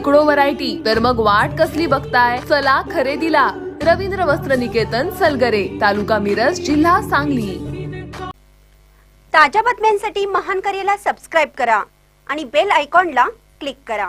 शेकडो व्हरायटी तर मग वाट कसली बघताय? चला खरेदीला. रवींद्र वस्त्र निकेतन सलगरे तालुका मिरज जिल्हा सांगली. ताज्या बातम्यांसाठी महान करेला सबस्क्राईब करा आणि बेल आयकॉनला क्लिक करा.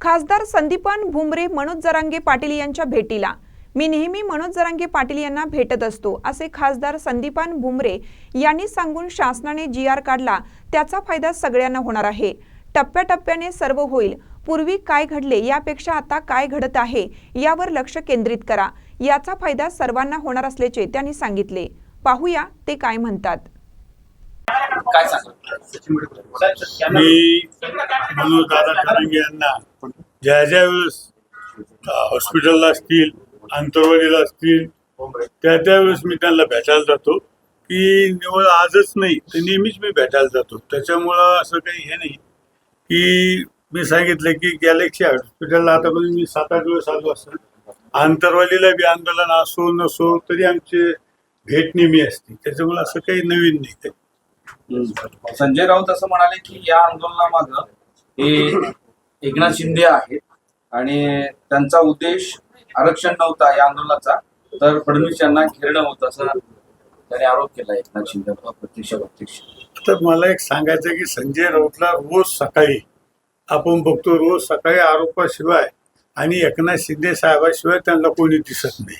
खासदार संदीपान भुमरे मनोज जरांगे पाटील यांच्या भेटीला. मी नेहमी मनोज जरांगे पाटील यांना भेटत असतो असे खासदार संदीपान भुमरे यांनी सांगून शासनाने जी आर काढला. त्याचा फायदा सगळ्यांना होणार आहे. टप्प्याटप्प्याने सर्व होईल. पूर्वी काय घडले यापेक्षा आता काय घडत आहे यावर लक्ष केंद्रित करा. याचा फायदा सर्वांना होणार असल्याचे त्यांनी सांगितले. पाहूया ते काय म्हणतात. काय मी मनोज दादा यांना ज्या ज्या वेळेस हॉस्पिटलला असतील आंतरवाडीला असतील त्या त्यावेळेस मी त्यांना भेटायला जातो. की निवड आजच नाही तर नेहमीच मी भेटायला जातो. त्याच्यामुळं असं काही हे नाही. की मी सांगितलं की गॅलेक्सी हॉस्पिटलला आतापर्यंत मी सात आठ दिवस आलो असेल आंतरवालीला बी आंदोलन असो नसो तरी आमचे भेट नेहमी असते. त्याच्यामुळे असं काही नवीन नाही काही. संजय राऊत असं म्हणाले की या आंदोलनामाग हे एकनाथ शिंदे आहेत आणि त्यांचा उद्देश आरक्षण नव्हता या आंदोलनाचा तर फडणवीस यांना घेरणं होतं असं त्याने आरोप केला एकनाथ शिंदे अप्रत्यक्ष प्रत्यक्ष. तर मला एक सांगायचं की संजय राऊतला रोज सकाळी आपण बघतो रोज सकाळी आरोपाशिवाय आणि एकनाथ शिंदे साहेबाशिवाय त्यांना कोणी दिसत नाही.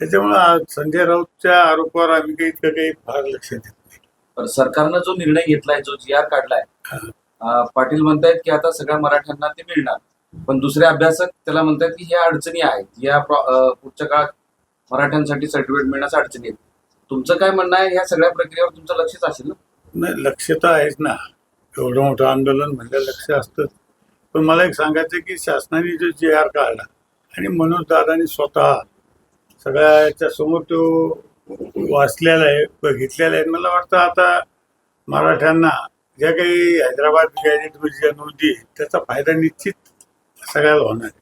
त्याच्यामुळे संजय राऊतच्या आरोपावर आम्ही काही इतकं काही फार लक्ष देत नाही. सरकारनं जो निर्णय घेतलाय जो जी आर काढलाय पाटील म्हणतायत की आता सगळ्या मराठ्यांना ते मिळणार. पण दुसरे अभ्यासक त्याला म्हणतात की ह्या अडचणी आहेत. या पुढच्या काळात मराठ्यांसाठी सर्टिफिकेट मिळण्याच्या अडचणी आहेत. तुमचं काय म्हणणं आहे? ह्या सगळ्या प्रक्रियेवर तुमचं लक्षच असेल ना? नाही लक्ष तर आहेच ना. एवढं मोठं आंदोलन म्हणजे लक्ष असतं पण मला एक सांगायचं की शासनाने जो जे आर काढला आणि मनोज दादानी स्वतः सगळ्याच्या समोर तो वाचलेला आहे बघितलेला आहे मला वाटतं आता मराठ्यांना ज्या काही हैदराबाद गॅजेट ज्या नोंदी त्याचा फायदा निश्चित सगळ्याला होणार आहे.